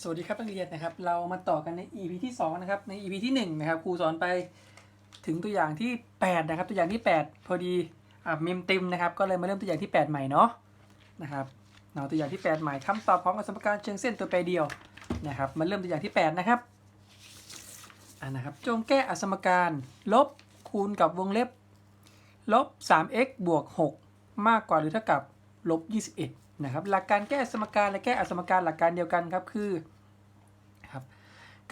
สวัสดีครับนักเรียนนะครับ เรามาต่อกันใน EP ที่2นะครับใน EP ที่1นะครับครูสอนไปถึงตัวอย่างที่ 8 นะครับ ตัวอย่างที่ 8 พอดีอ่าเมมเต็มนะครับ ก็เลยมาเริ่มตัวอย่างที่ 8 ใหม่เนาะนะครับเอาตัวอย่างที่ 8 ใหม่คำตอบพร้อมกับสมการเชิงเส้นตัวแปรเดียวนะครับมาเริ่มตัวอย่างที่ 8 นะครับอ่านะครับจงแก้อสมการลบคูณกับวงเล็บลบ 3x บวก 6 มากกว่าหรือเท่ากับลบ21 นะครับหลักการแก้สมการและแก้อสมการหลักการเดียวกันครับคือครับ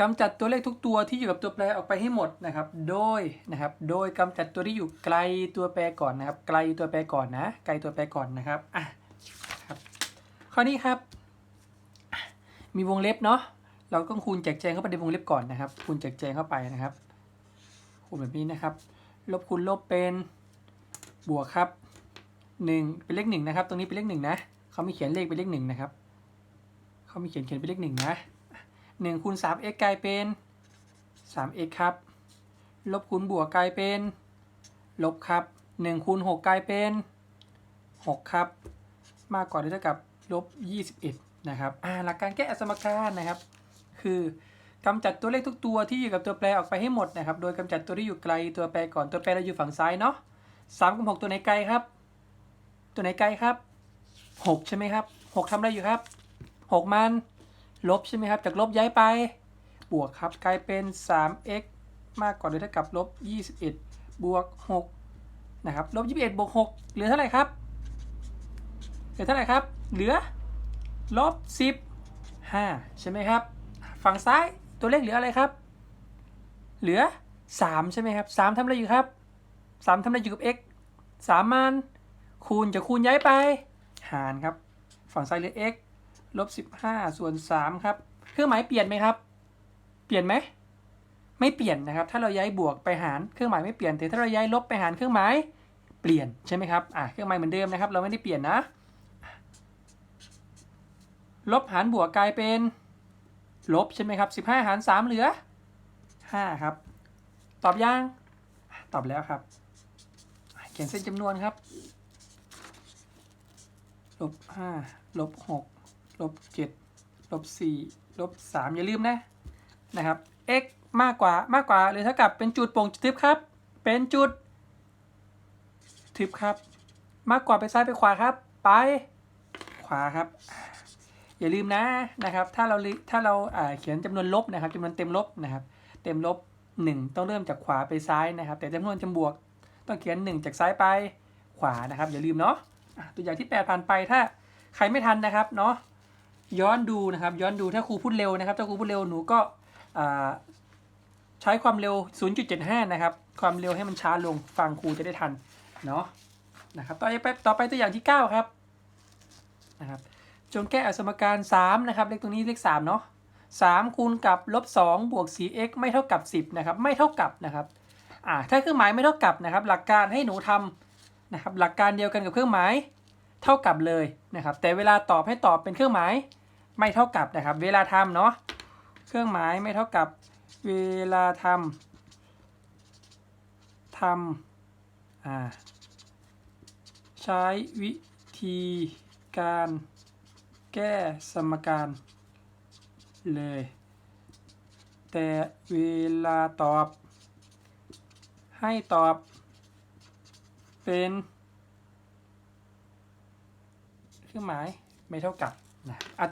กำจัดตัวเลขทุกตัวที่อยู่กับตัวแปรออกไปให้หมดนะครับ โดยนะครับโดยกำจัดตัวที่อยู่ไกลตัวแปรก่อนนะครับ ไกลตัวแปรก่อนนะ ไกลตัวแปรก่อนนะครับอะครับข้อนี้ครับ มีวงเล็บเนาะเราต้องคูณแจกแจงเข้าไปในวงเล็บก่อนนะครับ คูณแจกแจงเข้าไปนะครับคูณแบบนี้นะครับ ลบคูณลบเป็นบวกครับหนึ่งเป็นเลขหนึ่งนะครับ ตรงนี้เป็นเลขหนึ่งนะ เขามีเขียนเลขเป็นเลขหนึ่งนะครับ เขามีเขียนเขียนเป็นเลขหนึ่งนะหนึ่งคูณสาม x กกลายเป็นสาม x ครับ ลบคูณบวกกลายเป็น ลบครับหนึ่งคูณหกกลายเป็นหกครับ มากกว่าหรือเท่ากับลบยี่สิบเอ็ดนะครับอ่าหลักการแก้อสมการนะครับ คือกำจัดตัวเลขทุกตัวที่อยู่กับตัวแปรออกไปให้หมดนะครับ โดยกำจัดตัวที่อยู่ไกลตัวแปรก่อนตัวแปรเราอยู่ฝั่งซ้ายเนาะสามกับหกตัวไหนไกลครับ ตัวไหนไกลครับ หกใช่ไหมครับหกทำอะไรอยู่ครับหกมันลบใช่ไหมครับ จากลบย้ายไป บวกครับกลายเป็น 3x มากกว่าหรือเท่ากับลบ21 บวก6นะครับลบ21บวก6เหลือเท่าไหร่ครับ เหลือเท่าไหร่ครับ เหลือลบ15ใช่ไหมครับ ฝั่งซ้ายตัวเลขเหลืออะไรครับ เหลือ 3 ใช่ไหมครับ3ทำอะไรอยู่ครับ 3ทำอะไรอยู่กับ x 3มันคูณจะคูณย้ายไป หารครับ ฝั่งซ้ายเหลือ x ลบ15ส่วน3ครับ เครื่องหมายเปลี่ยนไหมครับ เปลี่ยนไหม ไม่เปลี่ยนนะครับ ถ้าเราย้ายบวกไปหารเครื่องหมายไม่เปลี่ยน แต่ถ้าเราย้ายลบไปหารเครื่องหมายเปลี่ยนใช่ไหมครับ อะเครื่องหมายเหมือนเดิมนะครับ เราไม่ได้เปลี่ยนนะ ลบหารบวกกลายเป็น ลบใช่ไหมครับ15หาร3เหลือ5ครับ ตอบยัง ตอบแล้วครับ เขียนเส้นจำนวนครับ ลบห้าลบหกลบเจ็ดลบสี่ลบสามอย่าลืมนะนะครับ x มากกว่ามากกว่าหรือเท่ากับเป็นจุดโป่งทึบครับ เป็นจุดทึบครับ มากกว่าไปซ้ายไปขวาครับ ไปขวาครับ อย่าลืมนะนะครับ ถ้าเราถ้าเราอ่าเขียนจำนวนลบนะครับจำนวนเต็มลบนะครับ เต็มลบ 1 ต้องเริ่มจากขวาไปซ้ายนะครับ แต่จำนวนจำบวก ต้องเขียน 1 จากซ้ายไปขวานะครับ อย่าลืมเนาะ ตัวอย่างที่ 8 ผ่านไปถ้าใครไม่ทันนะครับเนาะย้อนดูนะครับ ย้อนดูถ้าครูพูดเร็วนะครับ ถ้าครูพูดเร็วหนูก็ใช้ความเร็ว 0.75 นะครับ ความเร็วให้มันช้าลงฟังครูจะได้ทันเนาะนะครับต่อไปต่อไปตัวอย่างที่ 9 ครับนะครับจงแก้อสมการ 3 นะครับ เลขตรงนี้เลข 3 เนาะ3คูณกับลบ2บวก 4x ไม่เท่ากับ 10 นะครับ ไม่เท่ากับนะครับอ่าถ้าเครื่องหมายไม่เท่ากับนะครับ หลักการให้หนูทำ นะครับหลักการเดียวกันกับเครื่องหมายเท่ากับเลยนะครับ แต่เวลาตอบให้ตอบเป็นเครื่องหมายไม่เท่ากับนะครับ เวลาทำเนาะเครื่องหมายไม่เท่ากับเวลาทำทำอ่าใช้วิธีการแก้สมการเลย แต่เวลาตอบให้ตอบ เป็นเครื่องหมายไม่เท่ากับนะอะ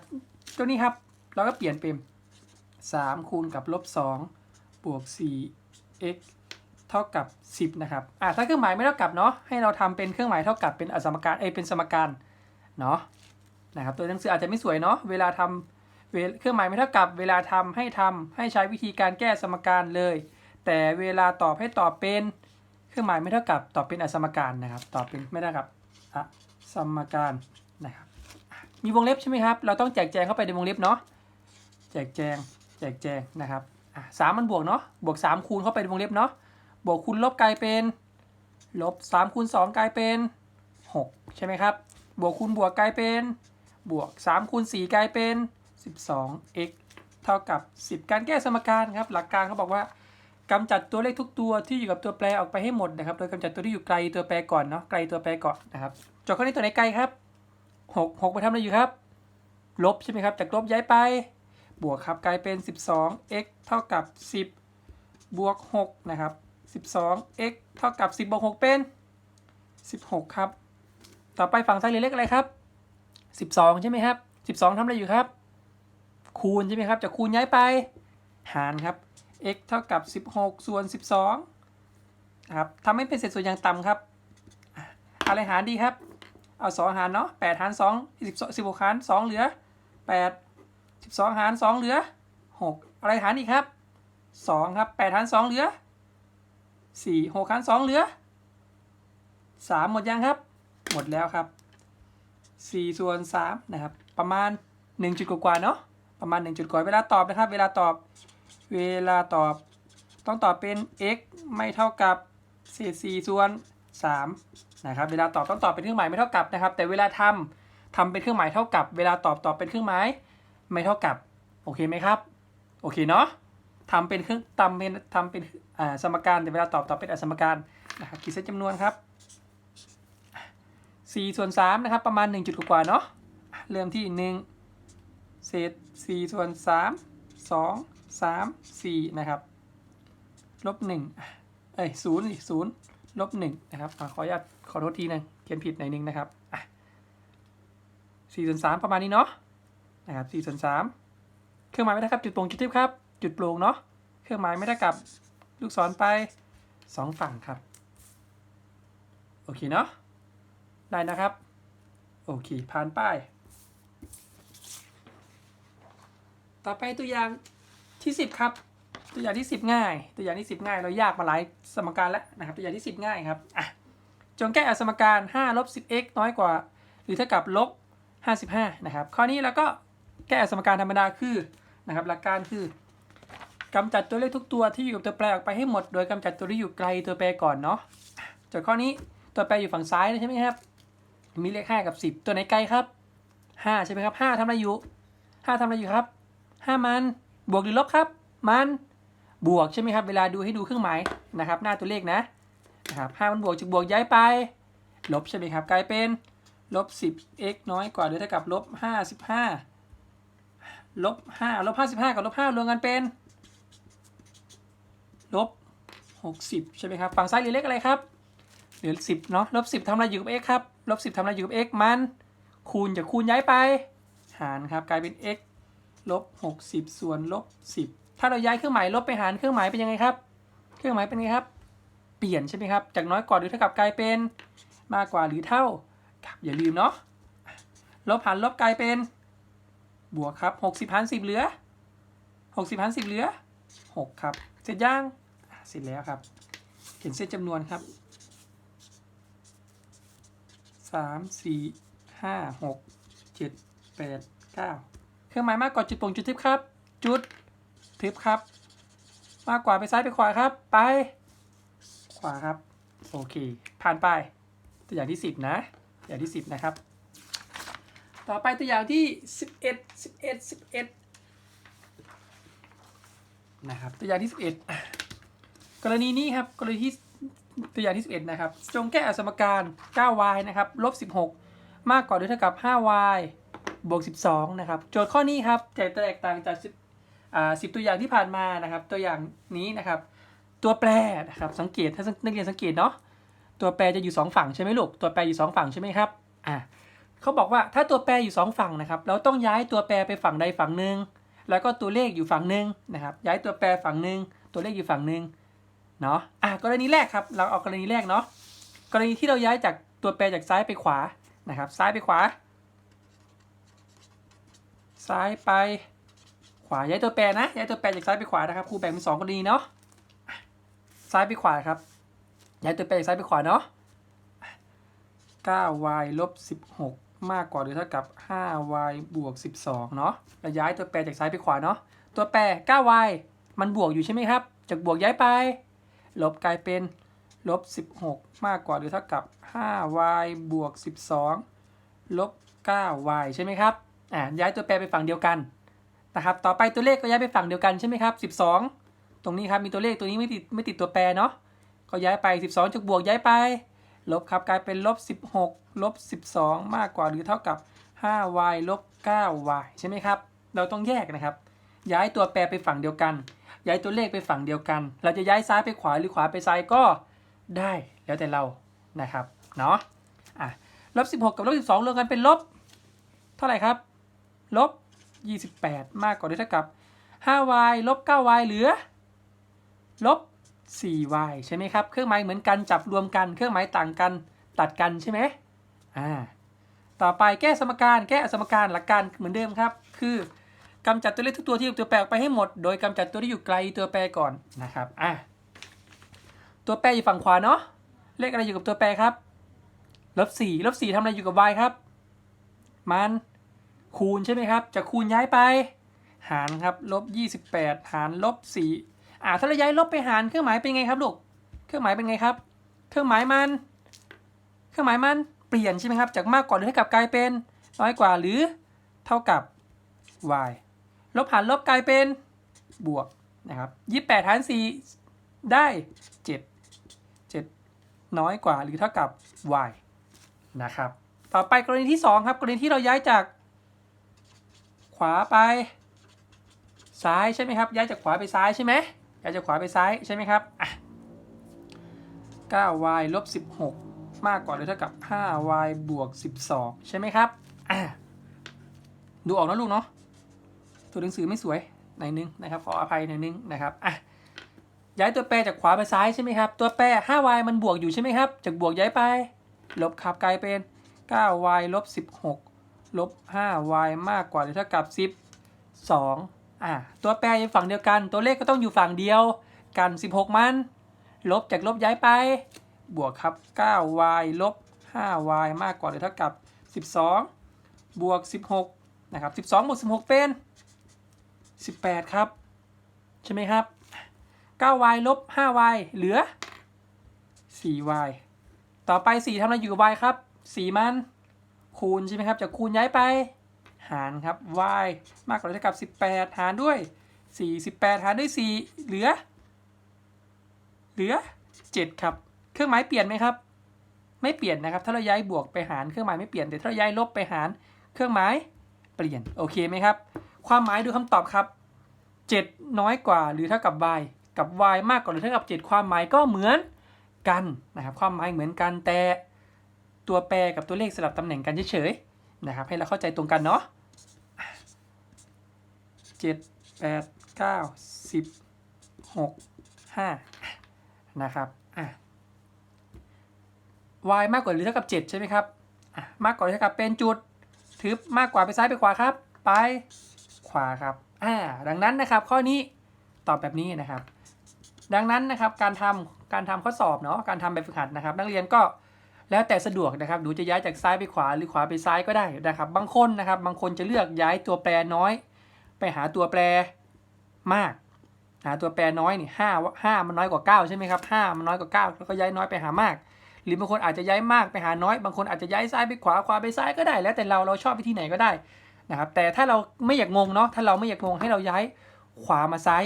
ตัวนี้ครับเราก็เปลี่ยนเป็น3คูณกับลบ2บวก 4x เท่ากับ 10 นะครับ อะถ้าเครื่องหมายไม่เท่ากับเนาะ ให้เราทำเป็นเครื่องหมายเท่ากับเป็นอสมการ เอยเป็นสมการ เนาะ นะครับ ตัวหนังสืออาจจะไม่สวยเนาะ เวลาทำเเครื่องหมายไม่เท่ากับ เวลาทำให้ทำให้ใช้วิธีการแก้สมการเลย แต่เวลาตอบให้ตอบเป็น เครื่องหมายไม่เท่ากับตอบเป็นอสมการนะครับตอบเป็นไม่เท่ากับอสมการนะครับ มีวงเล็บใช่ไหมครับ เราต้องแจกแจงเข้าไปในวงเล็บเนาะ แจกแจง แจกแจงนะครับสามมันบวกเนาะ บวกสามคูณเข้าไปในวงเล็บเนาะ บวกคูณลบกลายเป็น ลบสามคูณสองกลายเป็นหกใช่ไหมครับ บวกคูณบวกกลายเป็น บวก3คูณ4กลายเป็น 12x เท่ากับ 10 การแก้สมการครับ หลักการเขาบอกว่า กำจัดตัวเลขทุกตัวที่อยู่กับตัวแปรออกไปให้หมดนะครับ โดยกำจัดตัวที่อยู่ไกลตัวแปรก่อนเนาะ ไกลตัวแปรก่อนนะครับจทย์ข้อนี้ตัวไหนไกลครับ6 6ไปทำอะไรอยู่ครับ ลบใช่ไหมครับ จากลบย้ายไป บวกครับกลายเป็น 12 x เท่ากับ 10 บวก 6 นะครับ 12 x เท่ากับ 10 บวก 6 เป็น 16 ครับ ต่อไปฝั่งซ้ายเหลือเลขอะไรครับ 12 ใช่ไหมครับ 12ทำอะไรอยู่ครับ คูณใช่ไหมครับจะคูณย้ายไป หารครับ x เท่ากับ 16 ส่วน 12นะครับทำให้เป็นเศษส่วนอย่างต่ำครับอะอะไรหารดีครับ เอา 2 หารเนาะ8หาร2 12 16หาร 2 เหลือ 8 12 หาร 2 เหลือ 6 อะไรหารอีกครับ 2 ครับ8หาร 2 เหลือ 4 6 หาร 2 เหลือ 3 หมดยังครับ หมดแล้วครับ 4 ส่วน 3 นะครับ ประมาณ 1 จุดกว่าๆเนาะประมาณ 1 จุดกว่าเวลาตอบนะครับ เวลาตอบ เวลาตอบ ต้องตอบเป็น x ไม่เท่ากับเศษ4ส่วน3นะครับ เวลาตอบต้องตอบเป็นเครื่องหมายไม่เท่ากับนะครับ แต่เวลาทำทำเป็นเครื่องหมายเท่ากับ เวลาตอบตอบเป็นเครื่องหมายไม่เท่ากับ โอเคไหมครับ โอเคเนาะทำเป็นเครื่องทำเป็นทำเป็นสมการแต่เวลาตอบตอบเป็นอสมการนะครับขีดเส้นจำนวนครับ4ส่วน3นะครับประมาณ 1 จุดกว่าเนาะเริ่มที่ 1 เศษ4ส่วน3 2 3 4นะครับลบ1เอ้ย0อีก0ลบ1นะครับขออนุญาตขอโทษทีนะเขียนผิดหน่อยนึงนะครับอะ4ส่วน3ประมาณนี้เนาะนะครับ4ส่วน3เครื่องหมายไม่เท่ากับจุดโปร่งจุดทิพครับ จุดโปร่งเนาะเครื่องหมายไม่เท่ากับลูกศรไป2ฝั่งครับ โอเคเนาะได้นะครับ โอเคผ่านป้าย ต่อไปตัวอย่างที่ 10 ครับ ตัวอย่างที่ 10 ง่าย ตัวอย่างที่ 10 ง่าย เรายากมาหลายสมการแล้วนะครับ ตัวอย่างที่ 10 ง่ายครับอะจงแก้อสมการ5ลบ 10x น้อยกว่า หรือเท่ากับลบ 55 นะครับ ข้อนี้เราก็แก้อสมการธรรมดาคือนะครับหลักการคือกำจัดตัวเลขทุกตัวที่อยู่กับตัวแปรออกไปให้หมด โดยกำจัดตัวที่อยู่ไกลตัวแปรก่อนเนาะจทย์ข้อนี้ตัวแปรอยู่ฝั่งซ้ายใช่ไหมครับ มีเลข 5 กับ 10 ตัวไหนไกลครับ 5 ใช่ไหมครับ5ทำอะไรอยู่ 5ทำอะไรอยู่ครับ 5 มัน บวกหรือลบครับ มัน บวกใช่ไหมครับ เวลาดูให้ดูเครื่องหมายนะครับ หน้าตัวเลขนะนะครับ5มันบวกจากบวกย้ายไป ลบใช่ไหมครับ กลายเป็นลบ10 x น้อยกว่าหรือเท่ากับลบ55ลบ5ลบ55กับลบ5รวมกันเป็นลบ60ใช่ไหมครับฝั่งซ้ายเหลือเลขอะไรครับเหลือ10เนาะลบ10ทำอะไรอยู่กับ x ครับลบ10ทำอะไรอยู่กับ x มัน คูณจากคูณย้ายไป หารครับ กลายเป็น x ลบ60ส่วนลบ10ถ้าเราย้ายเครื่องหมายลบไปหารเครื่องหมายเป็นยังไงครับ เครื่องหมายเป็นไงครับ เปลี่ยนใช่ไหมครับ จากน้อยกว่าหรือเท่ากับกลายเป็นมากกว่าหรือเท่าครับอย่าลืมเนาะ ลบหารลบกลายเป็น บวกครับ60หาร10เหลือ60หาร10เหลือ6ครับ เสร็จยังเสร็จแล้วครับ เขียนเส้นจำนวนครับ3 4 5 6 7 8 9เครื่องหมายมากกว่าจุดโป่งจุดทิพย์ครับ จุดทิพย์ครับ มากกว่าไปซ้ายไปขวาครับ ไป ขวาครับ โอเค ผ่านไป ตัวอย่างที่ 10 นะ ตัวอย่างที่ 10 นะครับ ต่อไปตัวอย่างที่ 11 11 11 นะครับ ตัวอย่างที่ 11 กรณีนี้ครับ กรณีที่ตัวอย่างที่ 11 นะครับ จงแก้อสมการ 9y นะครับลบ16 มากกว่าหรือเท่ากับ 5y บวก 12 นะครับ โจทย์ข้อนี้ครับแต่แตกต่างจาก10อ่า10 ตัวอย่างที่ผ่านมานะครับ ตัวอย่างนี้นะครับ ตัวแปรนะครับสังเกตถ้านักเรียนสังเกตเนาะตัวแปรจะอยู่ 2 ฝั่งใช่ไหมลูกตัวแปรอยู่ 2 ฝั่งใช่ไหมครับอ่าเขาบอกว่าถ้าตัวแปรอยู่ 2 ฝั่งนะครับเราต้องย้ายตัวแปรไปฝั่งใดฝั่งหนึ่งแล้วก็ตัวเลขอยู่ฝั่งหนึ่งนะครับ ย้ายตัวแปรฝั่งหนึ่งตัวเลขอยู่ฝั่งหนึ่งเนาะอะกรณีแรกครับ เราเอากรณีแรกเนาะกรณีที่เราย้ายจากตัวแปรจากซ้ายไปขวานะครับ ซ้ายไปขวา ซ้ายไป ขวาย้ายตัวแปรนะย้ายตัวแปรจากซ้ายไปขวานะครับครูแบ่งเป็นสองกรณีเนาะซ้ายไปขวาครับย้ายตัวแปรจากซ้ายไปขวาเนาะ 9y ลบ 16 มากกว่าหรือเท่ากับ 5y บวก 12 เนาะเราย้ายตัวแปรจากซ้ายไปขวาเนาะ ตัวแปร 9y มันบวกอยู่ใช่ไหมครับ จากบวกย้ายไป ลบกลายเป็นลบ 16 มากกว่าหรือเท่ากับ 5y บวก 12 ลบ 9y ใช่ไหมครับ อ่าย้ายตัวแปรไปฝั่งเดียวกันนะครับ ต่อไปตัวเลขก็ย้ายไปฝั่งเดียวกันใช่ไหมครับ 12 ตรงนี้ครับมีตัวเลขตัวนี้ไม่ติดไม่ติดตัวแปรเนาะก็ย้ายไป 12จากบวกย้ายไป ลบครับกลายเป็นลบ16ลบ12 มากกว่าหรือเท่ากับ 5y ลบ 9y ใช่ไหมครับ เราต้องแยกนะครับ ย้ายตัวแปรไปฝั่งเดียวกัน ย้ายตัวเลขไปฝั่งเดียวกัน เราจะย้ายซ้ายไปขวาหรือขวาไปซ้ายก็ได้แล้วแต่เรานะครับเนาะอะลบ16 กับลบ12รวมกันเป็นลบ เท่าไหร่ครับ ลบ 28 มากกว่าหรือเท่ากับ 5y ลบ 9y เหลือ ลบ 4y ใช่ไหมครับ เครื่องหมายเหมือนกันจับรวมกัน เครื่องหมายต่างกันตัดกันใช่ไหมอ่า ต่อไปแก้สมการ แก้สมการหลักการเหมือนเดิมครับ คือกำจัดตัวเลขทุกตัวที่อยู่ตัวแปรออกไปให้หมด โดยกำจัดตัวที่อยู่ไกลตัวแปรก่อนนะครับ อะ ตัวแปรอยู่ฝั่งขวาเนาะ เลขอะไรอยู่กับตัวแปรครับ ลบสี่ลบสี่ทำอะไรอยู่กับ y ครับ มัน คูณใช่ไหมครับจะคูณย้ายไป หารครับลบยี่สิบแปดหารลบสี่อ่าถ้าเราย้ายลบไปหารเครื่องหมายเป็นไงครับลูกเครื่องหมายเป็นไงครับ เครื่องหมายมัน เครื่องหมายมันเปลี่ยนใช่ไหมครับ จากมากกว่าหรือเท่ากับกลายเป็นน้อยกว่าหรือเท่ากับ y ลบหารลบกลายเป็นบวกนะครับยี่แปดหารสี่ได้เจ็ดเจ็ดน้อยกว่าหรือเท่ากับ y นะครับ ต่อไปกรณีที่ 2 ครับ กรณีที่เราย้ายจาก ขวาไป ซ้ายใช่ไหมครับ ย้ายจากขวาไปซ้ายใช่ไหมย้ายจากขวาไปซ้ายใช่ไหมครับอะ 9y ลบ 16 มากกว่าหรือเท่ากับ 5y บวก 12 ใช่ไหมครับอะดูออกนะลูกเนาะตัวหนังสือไม่สวยหน่อยนึงนะครับขออภัยหน่อยนึงนะครับอะย้ายตัวแปรจากขวาไปซ้ายใช่ไหมครับ ตัวแปร 5y มันบวกอยู่ใช่ไหมครับ จากบวกย้ายไป ลบครับกลายเป็น 9y ลบ 16 ลบ 5y มากกว่าหรือเท่ากับ 12อะตัวแปรอยู่ฝั่งเดียวกัน ตัวเลขก็ต้องอยู่ฝั่งเดียวกัน 16 มัน ลบจากลบย้ายไป บวกครับ 9y ลบ 5y มากกว่าหรือเท่ากับ 12 บวก 16 นะครับ 12 บวก 16 เป็น 18 ครับ ใช่ไหมครับ 9y ลบ 5y เหลือ 4y ต่อไป 4ทำอะไรอยู่กับ y ครับ 4 มัน คูณใช่ไหมครับ จากคูณย้ายไป หารครับ y มากกว่าหรือเท่ากับ 18 หารด้วย4 18หารด้วย 4 เหลือ เหลือ 7 ครับ เครื่องหมายเปลี่ยนไหมครับ ไม่เปลี่ยนนะครับ ถ้าเราย้ายบวกไปหารเครื่องหมายไม่เปลี่ยน แต่ถ้าเราย้ายลบไปหารเครื่องหมายเปลี่ยน โอเคไหมครับ ความหมายดูคำตอบครับ 7 น้อยกว่าหรือเท่ากับ y กับ y มากกว่าหรือเท่ากับ 7 ความหมายก็เหมือนกันนะครับ ความหมายเหมือนกันแต่ ตัวแปรกับตัวเลขสลับตำแหน่งกันเฉยๆนะครับ ให้เราเข้าใจตรงกันเนาะเจ็ดแปดเก้าสิบหกห้านะครับอะ y มากกว่าหรือเท่ากับ 7 ใช่ไหมครับอะมากกว่าหรือเท่ากับเป็นจุดทึบมากกว่าไปซ้ายไปขวาครับ ไปขวาครับอ่าดังนั้นนะครับข้อนี้ตอบแบบนี้นะครับ ดังนั้นนะครับการทำการทำข้อสอบเนาะการทำแบบฝึกหัดนะครับ นักเรียนก็ แล้วแต่สะดวกนะครับหนูจะย้ายจากซ้ายไปขวาหรือขวาไปซ้ายก็ได้นะครับ บางคนนะครับ บางคนจะเลือกย้ายตัวแปรน้อย ไปหาตัวแปรมาก หาตัวแปรน้อยนี่ห้าห้ามันน้อยกว่าเก้าใช่ไหมครับห้ามันน้อยกว่าเก้าแล้วก็ย้ายน้อยไปหามาก หรือบางคนอาจจะย้ายมากไปหาน้อย บางคนอาจจะย้ายซ้ายไปขวาขวาไปซ้ายก็ได้ แล้วแต่เราเราชอบวิธีไหนก็ได้นะครับแต่ถ้าเราไม่อยากงงเนาะถ้าเราไม่อยากงงให้เราย้ายขวามาซ้าย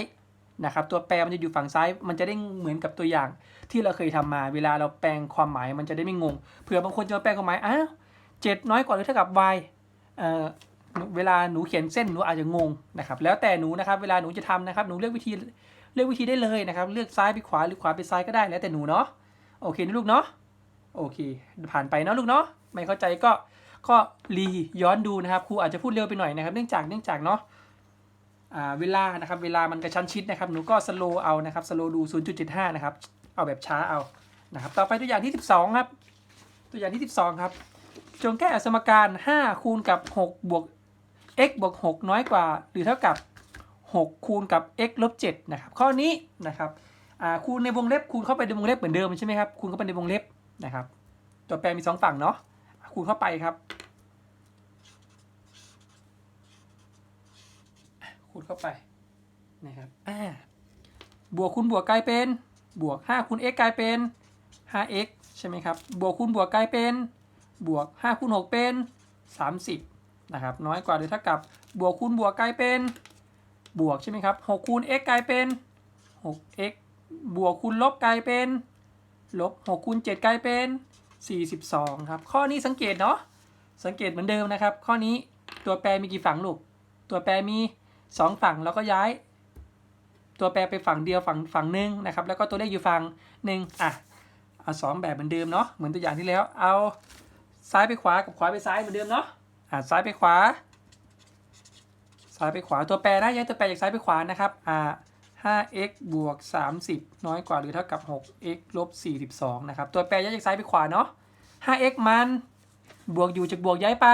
นะครับตัวแปรมันจะอยู่ฝั่งซ้าย มันจะได้เหมือนกับตัวอย่าง ที่เราเคยทำมา เวลาเราแปลงความหมายมันจะได้ไม่งง เผื่อบางคนจะมาแปลงความหมายอ้าวเจ็ดน้อยกว่าหรือเท่ากับ y เอ่อเวลาหนูเขียนเส้นหนูอาจจะงงนะครับ แล้วแต่หนูนะครับ เวลาหนูจะทำนะครับ หนูเลือกวิธีเลือกวิธีได้เลยนะครับ เลือกซ้ายไปขวาหรือขวาไปซ้ายก็ได้แล้วแต่หนูเนาะ โอเคนะลูกเนาะ โอเค ผ่านไปเนาะลูกเนาะ ไม่เข้าใจก็ ก็รีย้อนดูนะครับ ครูอาจจะพูดเร็วไปหน่อยนะครับ เนื่องจาก เนื่องจากเนาะ เวลานะครับเวลามันกระชั้นชิดนะครับหนูก็สโลเอานะครับสโลดู 0.75 นะครับ เอาแบบช้าเอานะครับต่อไปตัวอย่างที่ 12 ครับ ตัวอย่างที่ 12 ครับ จงแก้สมการ 5 คูณกับ 6 บวก x บวก 6 น้อยกว่า หรือเท่ากับ 6 คูณกับ x ลบ7นะครับข้อนี้นะครับคูณในวงเล็บคูณเข้าไปในวงเล็บเหมือนเดิมใช่ไหมครับคูณเข้าไปในวงเล็บนะครับตัวแปรมีสองฝั่งเนาะคูณเข้าไปครับ คูณเข้าไปนะครับอ่าบวกคูณบวกกลายเป็นบวก5คูณ x กลายเป็น 5x ใช่ไหมครับ บวกคูณบวกกลายเป็น บวก5คูณ6เป็น 30นะครับ น้อยกว่าหรือเท่ากับบวกคูณบวกกลายเป็น บวกใช่ไหมครับ6คูณ x กลายเป็น 6x บวกคูณลบกลายเป็นลบ6คูณ7กลายเป็น 42ครับ ข้อนี้สังเกตเนาะ สังเกตเหมือนเดิมนะครับ ข้อนี้ตัวแปรมีกี่ฝั่งลูก ตัวแปรมี สองฝั่งแล้วก็ย้ายตัวแปรไปฝั่งเดียวฝั่งฝั่งหนึ่งนะครับ แล้วก็ตัวเลขอยู่ฝั่งหนึ่งอะเอาสองแบบเหมือนเดิมเนาะเหมือนตัวอย่างที่แล้ว เอาซ้ายไปขวากับขวาไปซ้ายเหมือนเดิมเนาะอะซ้ายไปขวา ซ้ายไปขวาตัวแปรนะย้ายตัวแปรจากซ้ายไปขวานะครับอ่า 5x บวก 30 น้อยกว่าหรือเท่ากับ 6x ลบ 42 นะครับ ตัวแปรย้ายจากซ้ายไปขวาเนาะ 5x มัน บวกอยู่จากบวกย้ายไป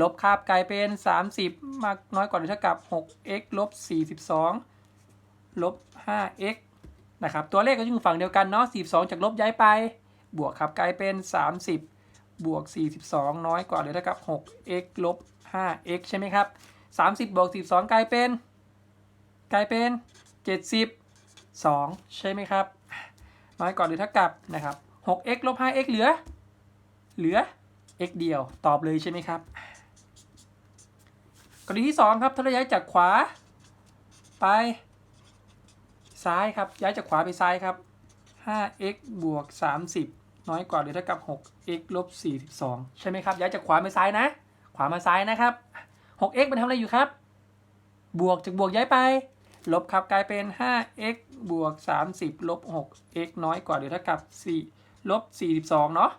ลบคาบกลายเป็น 30 มากน้อยกว่าหรือเท่ากับ 6x ลบ 42 ลบ 5x นะครับ ตัวเลขก็อยู่ฝั่งเดียวกันเนาะ 42 จากลบย้ายไป บวกครับกลายเป็น 30 บวก 42 น้อยกว่าหรือเท่ากับ 6x ลบ 5x ใช่ไหมครับ 30 บวก 42 กลายเป็น กลายเป็น 72 ใช่ไหมครับ น้อยกว่าหรือเท่ากับนะครับ 6x ลบ 5x เหลือ เหลือ x เดียว ตอบเลยใช่ไหมครับ กรณีที่ 2 ครับถ้าเราย้ายจากขวา ไป ซ้ายครับ ย้ายจากขวาไปซ้ายครับ 5x บวก 30 น้อยกว่าหรือเท่ากับ 6x ลบ 42 ใช่ไหมครับ ย้ายจากขวาไปซ้ายนะ ขวามาซ้ายนะครับ 6x มันทำอะไรอยู่ครับ บวกจากบวกย้ายไป ลบครับกลายเป็น 5x บวก 30 ลบ 6x น้อยกว่าหรือเท่ากับ 4 ลบ 42 เนาะ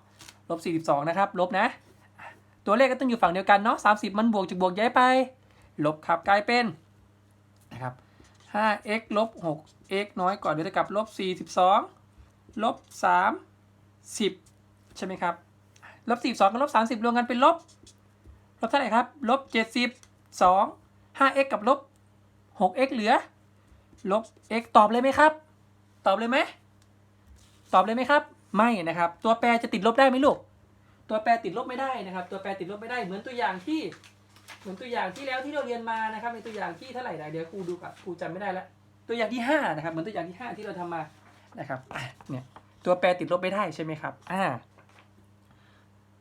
ลบ 42 นะครับ ลบนะ ตัวเลขก็ต้องอยู่ฝั่งเดียวกันเนาะ30 มันบวกจากบวกย้ายไป ลบครับกลายเป็นนะครับ 5x ลบ 6x น้อยกว่าหรือเท่ากับลบ42ลบ3 10ใช่ไหมครับ ลบ 42 กับลบ 30 รวมกันเป็นลบ ลบเท่าไหร่ครับ ลบ 72 5x กับลบ 6x เหลือ ลบ x ตอบเลยไหมครับ ตอบเลยไหม ตอบเลยไหมครับ ไม่นะครับ ตัวแปรจะติดลบได้ไหมลูก ตัวแปรติดลบไม่ได้นะครับ ตัวแปรติดลบไม่ได้เหมือนตัวอย่างที่ เหมือนตัวอย่างที่แล้วที่เราเรียนมานะครับในตัวอย่างที่เท่าไหร่นะเดี๋ยวครูดูก่อนครูจำไม่ได้แล้วตัวอย่างที่ห้านะครับเหมือนตัวอย่างที่ห้าที่เราทำมานะครับเนี่ยตัวแปรติดลบไม่ได้ใช่ไหมครับอ่า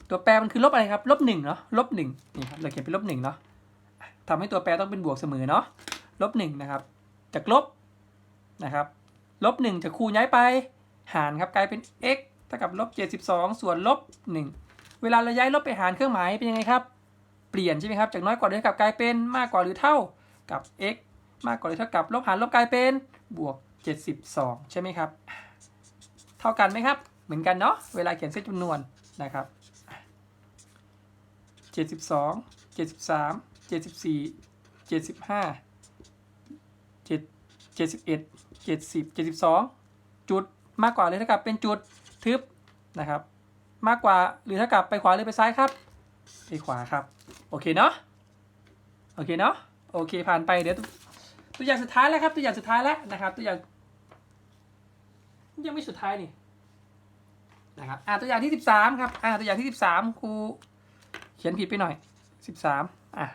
ตัวแปรมันคือลบอะไรครับลบหนึ่งเนาะลบหนึ่งนี่ครับเราเขียนเป็นลบหนึ่งเนาะทำให้ตัวแปรต้องเป็นบวกเสมอเนาะลบหนึ่งนะครับจากลบนะครับลบหนึ่งจากคูณย้ายไปหารครับกลายเป็น x เท่ากับลบ72 ส่วนลบ1เวลาเราย้ายลบไปหารเครื่องหมายเป็นยังไงครับ เปลี่ยนใช่ไหมครับ จากน้อยกว่าหรือเท่ากับกลายเป็นมากกว่าหรือเท่ากับ x มากกว่าหรือเท่ากับลบหารลบกลายเป็นบวก 72 ใช่ไหมครับ เท่ากันไหมครับ เหมือนกันเนาะ เวลาเขียนเส้นจำนวนนะครับ 72 73 74 75เจ็ดเจ็ดสิบเอ็ดเจ็ดสิบเจ็ดสิบสองจุดมากกว่าหรือเท่ากับเป็นจุดทึบนะครับ มากกว่าหรือเท่ากับไปขวาหรือไปซ้ายครับ ไปขวาครับ โอเคเนาะโอเคเนาะโอเคผ่านไปเดี๋ยวตัวตัวอย่างสุดท้ายแล้วครับตัวอย่างสุดท้ายแล้วนะครับตัวอย่างยังไม่สุดท้ายนี่นะครับอ่าตัวอย่างที่สิบสามครับอ่าตัวอย่างที่สิบสามครูเขียนผิดไปหน่อยสิบสามอะ